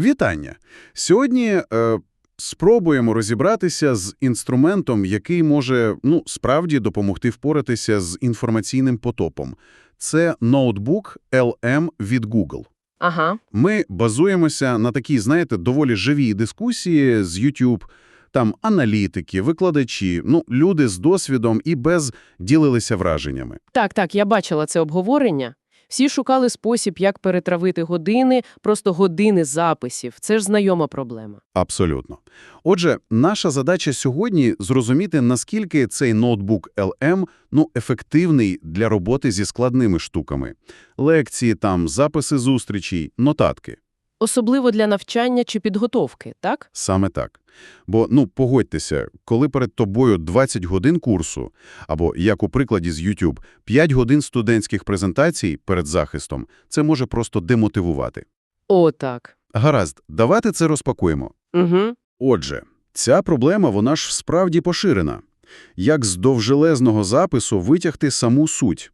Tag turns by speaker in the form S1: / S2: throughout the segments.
S1: Вітання! Сьогодні е, спробуємо розібратися з інструментом, який може, ну, справді допомогти впоратися з інформаційним потопом. Це ноутбук LM від Google.
S2: Ага.
S1: Ми базуємося на такій, знаєте, доволі живій дискусії з YouTube. Там аналітики, викладачі, ну, люди з досвідом і без ділилися враженнями.
S2: Так, так, я бачила це обговорення. Всі шукали спосіб, як перетравити години, просто години записів. Це ж знайома проблема.
S1: Абсолютно. Отже, наша задача сьогодні – зрозуміти, наскільки цей ноутбук LM ну, ефективний для роботи зі складними штуками. Лекції, там, записи зустрічей, нотатки.
S2: Особливо для навчання чи підготовки, так?
S1: Саме так. Бо, ну, погодьтеся, коли перед тобою 20 годин курсу, або, як у прикладі з YouTube, 5 годин студентських презентацій перед захистом, це може просто демотивувати.
S2: О, так.
S1: Гаразд, давайте це розпакуємо.
S2: Угу.
S1: Отже, ця проблема, вона ж справді поширена. Як з довжелезного запису витягти саму суть?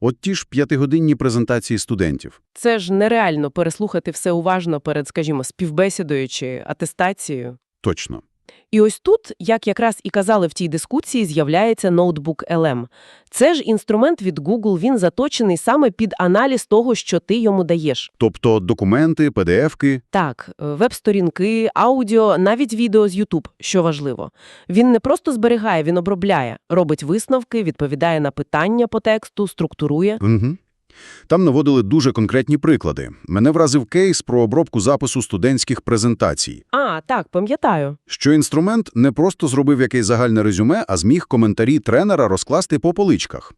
S1: От ті ж п'ятигодинні презентації студентів.
S2: Це ж нереально переслухати все уважно перед, скажімо, співбесідою чи атестацією.
S1: Точно.
S2: І ось тут, як якраз і казали в тій дискусії, з'являється ноутбук LM. Це ж інструмент від Google, він заточений саме під аналіз того, що ти йому даєш.
S1: Тобто документи, PDF-ки.
S2: Так, е, веб-сторінки, аудіо, навіть відео з YouTube, що важливо. Він не просто зберігає, він обробляє, робить висновки, відповідає на питання по тексту, структурує.
S1: Угу. Там наводили дуже конкретні приклади. Мене вразив кейс про обробку запису студентських презентацій.
S2: А, так, пам'ятаю.
S1: Що інструмент не просто зробив якесь загальне резюме, а зміг коментарі тренера розкласти по поличках.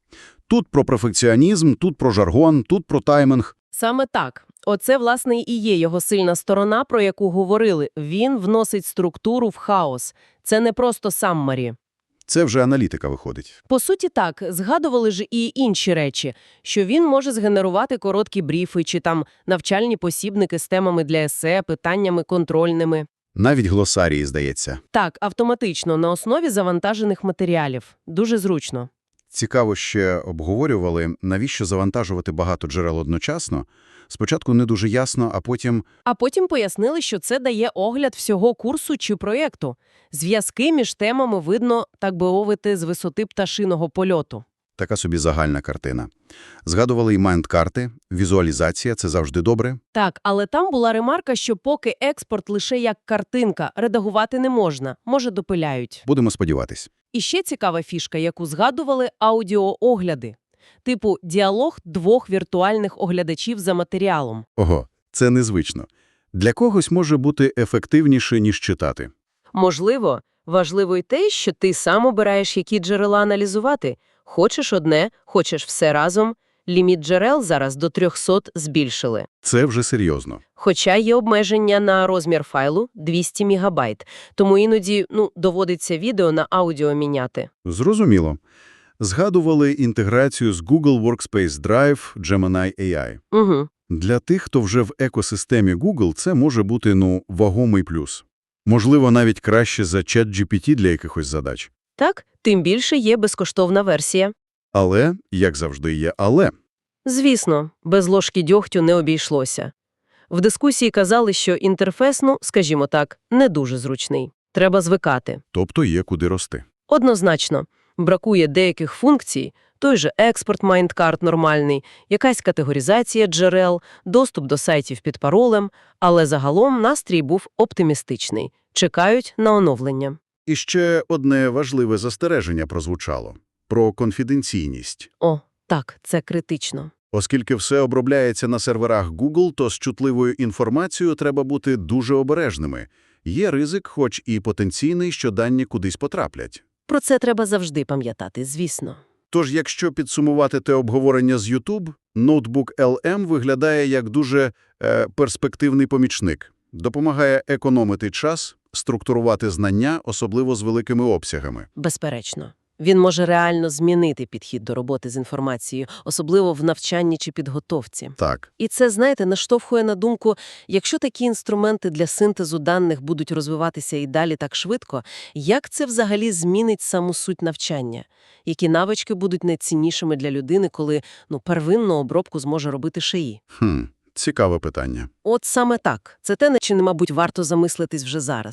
S1: Тут про перфекціонізм, тут про жаргон, тут про тайминг.
S2: Саме так. Оце, власне, і є його сильна сторона, про яку говорили. Він вносить структуру в хаос. Це не просто саммарі.
S1: Це вже аналітика виходить.
S2: По суті, так, згадували ж і інші речі, що він може згенерувати короткі бріфи чи там навчальні посібники з темами для есе, питаннями контрольними.
S1: Навіть глосарії, здається.
S2: Так, автоматично, на основі завантажених матеріалів. Дуже зручно.
S1: Цікаво ще обговорювали, навіщо завантажувати багато джерел одночасно. Спочатку не дуже ясно, а потім
S2: А потім пояснили, що це дає огляд всього курсу чи проєкту. Зв'язки між темами видно, так би мовити, з висоти пташиного польоту.
S1: така собі загальна картина. Згадували і майнд-карти, візуалізація – це завжди добре.
S2: Так, але там була ремарка, що поки експорт лише як картинка, редагувати не можна, може допиляють.
S1: Будемо сподіватись.
S2: І ще цікава фішка, яку згадували аудіоогляди. Типу діалог двох віртуальних оглядачів за матеріалом.
S1: Ого, це незвично. Для когось може бути ефективніше, ніж читати.
S2: Можливо, важливо й те, що ти сам обираєш, які джерела аналізувати. Хочеш одне, хочеш все разом. Ліміт джерел зараз до 300 збільшили.
S1: Це вже серйозно.
S2: Хоча є обмеження на розмір файлу 200 мегабайт, тому іноді ну, доводиться відео на аудіо міняти.
S1: Зрозуміло. Згадували інтеграцію з Google Workspace Drive, Gemini AI.
S2: Угу.
S1: Для тих, хто вже в екосистемі Google, це може бути, ну, вагомий плюс. Можливо, навіть краще за ChatGPT для якихось задач.
S2: Так, тим більше є безкоштовна версія.
S1: Але, як завжди, є але.
S2: Звісно, без ложки дьогтю не обійшлося. В дискусії казали, що інтерфейс, ну, скажімо так, не дуже зручний. Треба звикати.
S1: Тобто є куди рости.
S2: Однозначно, бракує деяких функцій, той же експорт майндкарт нормальний, якась категоризація джерел, доступ до сайтів під паролем, але загалом настрій був оптимістичний. Чекають на оновлення.
S1: І ще одне важливе застереження прозвучало – про конфіденційність.
S2: О, так, це критично.
S1: Оскільки все обробляється на серверах Google, то з чутливою інформацією треба бути дуже обережними. Є ризик, хоч і потенційний, що дані кудись потраплять.
S2: Про це треба завжди пам'ятати, звісно.
S1: Тож, якщо підсумувати те обговорення з YouTube, ноутбук LM виглядає як дуже е, перспективний помічник. Допомагає економити час, структурувати знання, особливо з великими обсягами.
S2: Безперечно. Він може реально змінити підхід до роботи з інформацією, особливо в навчанні чи підготовці.
S1: Так,
S2: І це, знаєте, наштовхує на думку, якщо такі інструменти для синтезу даних будуть розвиватися і далі так швидко, як це взагалі змінить саму суть навчання? Які навички будуть найціннішими для людини, коли ну, первинну обробку зможе робити шиї?
S1: хм, Цікаве питання.
S2: От саме так. Це те, над чим, мабуть, варто замислитись вже зараз.